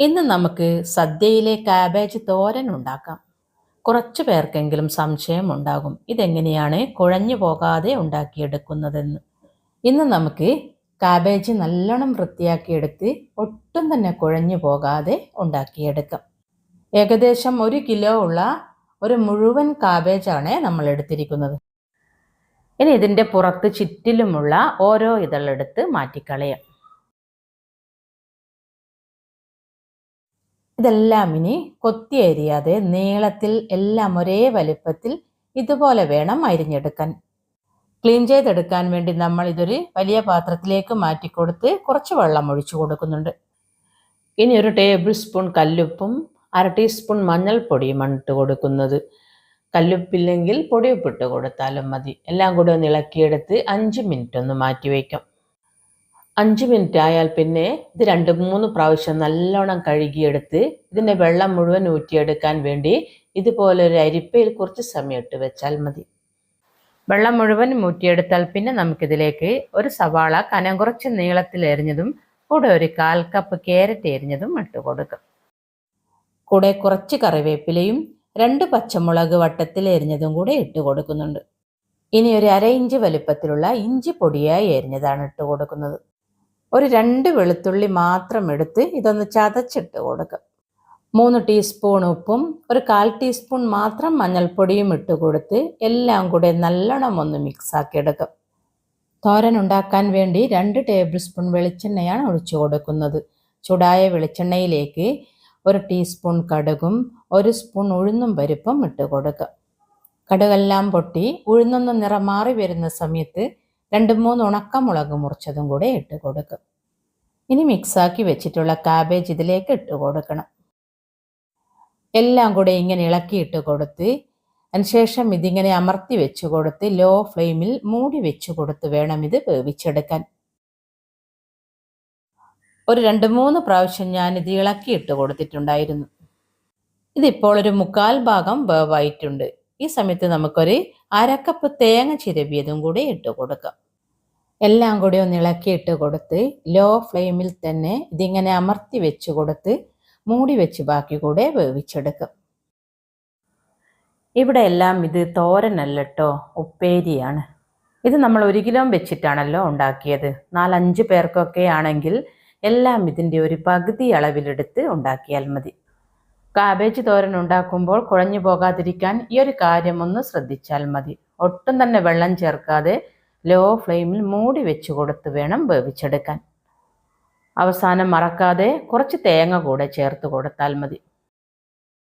ഇന്ന് നമുക്ക് സദ്യയിലെ കാബേജ് തോരൻ ഉണ്ടാക്കാം. കുറച്ചു പേർക്കെങ്കിലും സംശയം ഉണ്ടാകും. ഇതെങ്ങനെയാണ് കുഴഞ്ഞു പോകാതെ ഉണ്ടാക്കിയെടുക്കുന്നതെന്ന്. ഇന്ന് നമുക്ക് കാബേജ് നല്ലോണം വൃത്തിയാക്കിയെടുത്ത് ഒട്ടും തന്നെ കുഴഞ്ഞു പോകാതെ ഉണ്ടാക്കിയെടുക്കാം. ഏകദേശം ഒരു കിലോ ഉള്ള ഒരു മുഴുവൻ കാബേജാണ് നമ്മൾ എടുത്തിരിക്കുന്നത്. ഇനി ഇതിന്റെ പുറത്ത് ചുറ്റിലുമുള്ള ഓരോ ഇതളെടുത്ത് മാറ്റിക്കളയാം. ഇതെല്ലാം ഇനി കൊത്തി അരിയാതെ നീളത്തിൽ എല്ലാം ഒരേ വലിപ്പത്തിൽ ഇതുപോലെ വേണം അരിഞ്ഞെടുക്കാൻ. ക്ലീൻ ചെയ്തെടുക്കാൻ വേണ്ടി നമ്മൾ ഇതൊരു വലിയ പാത്രത്തിലേക്ക് മാറ്റി മാറ്റിക്കൊടുത്ത് കുറച്ച് വെള്ളം ഒഴിച്ചു കൊടുക്കുന്നുണ്ട്. ഇനി ഒരു ടേബിൾ സ്പൂൺ കല്ലുപ്പും അര ടീസ്പൂൺ മഞ്ഞൾപ്പൊടിയുമാണ് ഇട്ട് കൊടുക്കുന്നത്. കല്ലുപ്പില്ലെങ്കിൽ പൊടിയുപ്പിട്ട് കൊടുത്താലും മതി. എല്ലാം കൂടി ഒന്ന് ഇളക്കിയെടുത്ത് അഞ്ച് മിനിറ്റ് ഒന്ന് മാറ്റി വയ്ക്കാം. അഞ്ച് മിനിറ്റ് ആയാൽ പിന്നെ ഇത് രണ്ട് മൂന്ന് പ്രാവശ്യം നല്ലോണം കഴുകിയെടുത്ത് ഇതിന്റെ വെള്ളം മുഴുവൻ ഊറ്റിയെടുക്കാൻ വേണ്ടി ഇതുപോലെ ഒരു അരിപ്പയിൽ കുറച്ച് സമയം ഇട്ട് വെച്ചാൽ മതി. വെള്ളം മുഴുവൻ ഊറ്റിയെടുത്താൽ പിന്നെ നമുക്കിതിലേക്ക് ഒരു സവാള കനം കുറച്ച് നീളത്തിൽ എരിഞ്ഞതും കൂടെ ഒരു കാൽ കപ്പ് ക്യാരറ്റ് എരിഞ്ഞതും ഇട്ട് കൊടുക്കും. കൂടെ കുറച്ച് കറിവേപ്പിലയും രണ്ട് പച്ചമുളക് വട്ടത്തിൽ എരിഞ്ഞതും കൂടെ ഇട്ട് കൊടുക്കുന്നുണ്ട്. ഇനി ഒരു അര ഇഞ്ച് വലുപ്പത്തിലുള്ള ഇഞ്ചി പൊടിയായി എരിഞ്ഞതാണ് ഇട്ട് കൊടുക്കുന്നത്. ഒരു രണ്ട് വെളുത്തുള്ളി മാത്രം എടുത്ത് ഇതൊന്ന് ചതച്ചിട്ട് കൊടുക്കുക മൂന്ന് ടീസ്പൂൺ ഉപ്പും ഒരു കാൽ ടീസ്പൂൺ മാത്രം മഞ്ഞൾപ്പൊടിയും ഇട്ട് കൊടുത്ത് എല്ലാം കൂടെ നല്ലോണം ഒന്ന് മിക്സാക്കി എടുക്കും. തോരൻ ഉണ്ടാക്കാൻ വേണ്ടി രണ്ട് ടേബിൾ സ്പൂൺ വെളിച്ചെണ്ണയാണ് ഒഴിച്ചു കൊടുക്കുന്നത്. ചൂടായ വെളിച്ചെണ്ണയിലേക്ക് ഒരു ടീസ്പൂൺ കടുകും ഒരു സ്പൂൺ ഉഴുന്നും പരിപ്പും ഇട്ട് കൊടുക്കുക കടുകെല്ലാം പൊട്ടി ഉഴുന്നൊന്ന് നിറം മാറി വരുന്ന സമയത്ത് രണ്ട് മൂന്ന് ഉണക്കമുളക് മുറിച്ചതും കൂടെ ഇട്ട് കൊടുക്കും. ഇനി മിക്സാക്കി വെച്ചിട്ടുള്ള കാബേജ് ഇതിലേക്ക് ഇട്ട് കൊടുക്കണം. എല്ലാം കൂടെ ഇങ്ങനെ ഇളക്കി ഇളക്കിയിട്ട് കൊടുത്ത് അതിനുശേഷം ഇതിങ്ങനെ അമർത്തി വെച്ച് കൊടുത്ത് ലോ ഫ്ലെയിമിൽ മൂടി വെച്ച് കൊടുത്ത് വേണം ഇത് വേവിച്ചെടുക്കാൻ. ഒരു രണ്ട് മൂന്ന് പ്രാവശ്യം ഞാൻ ഇത് ഇളക്കിയിട്ട് കൊടുത്തിട്ടുണ്ടായിരുന്നു. ഇതിപ്പോൾ ഒരു മുക്കാൽ ഭാഗം വേവായിട്ടുണ്ട്. ഈ സമയത്ത് നമുക്കൊരു അരക്കപ്പ് തേങ്ങ ചിരവിയതും കൂടി ഇട്ട് കൊടുക്കാം. എല്ലാം കൂടി ഒന്ന് ഇളക്കിയിട്ട് കൊടുത്ത് ലോ ഫ്ലെയിമിൽ തന്നെ ഇതിങ്ങനെ അമർത്തി വെച്ച് കൊടുത്ത് മൂടി വെച്ച് ബാക്കി കൂടെ വേവിച്ചെടുക്കും. ഇവിടെ എല്ലാം ഇത് തോരനല്ല കേട്ടോ ഉപ്പേരിയാണ്. ഇത് നമ്മൾ ഒരു കിലോ വെച്ചിട്ടാണല്ലോ ഉണ്ടാക്കിയത്. നാലഞ്ച് പേർക്കൊക്കെ ആണെങ്കിൽ എല്ലാം ഇതിന്റെ ഒരു പകുതി അളവിലെടുത്ത് ഉണ്ടാക്കിയാൽ മതി. കാബേജ് തോരൻ ഉണ്ടാക്കുമ്പോൾ കുഴഞ്ഞു പോകാതിരിക്കാൻ ഈ ഒരു കാര്യമൊന്ന് ശ്രദ്ധിച്ചാൽ മതി. ഒട്ടും തന്നെ വെള്ളം ചേർക്കാതെ ലോ ഫ്ലെയിമിൽ മൂടി വെച്ച് കൊടുത്ത് വേണം വേവിച്ചെടുക്കാൻ. അവസാനം മറക്കാതെ കുറച്ച് തേങ്ങ കൂടെ ചേർത്ത് കൊടുത്താൽ മതി.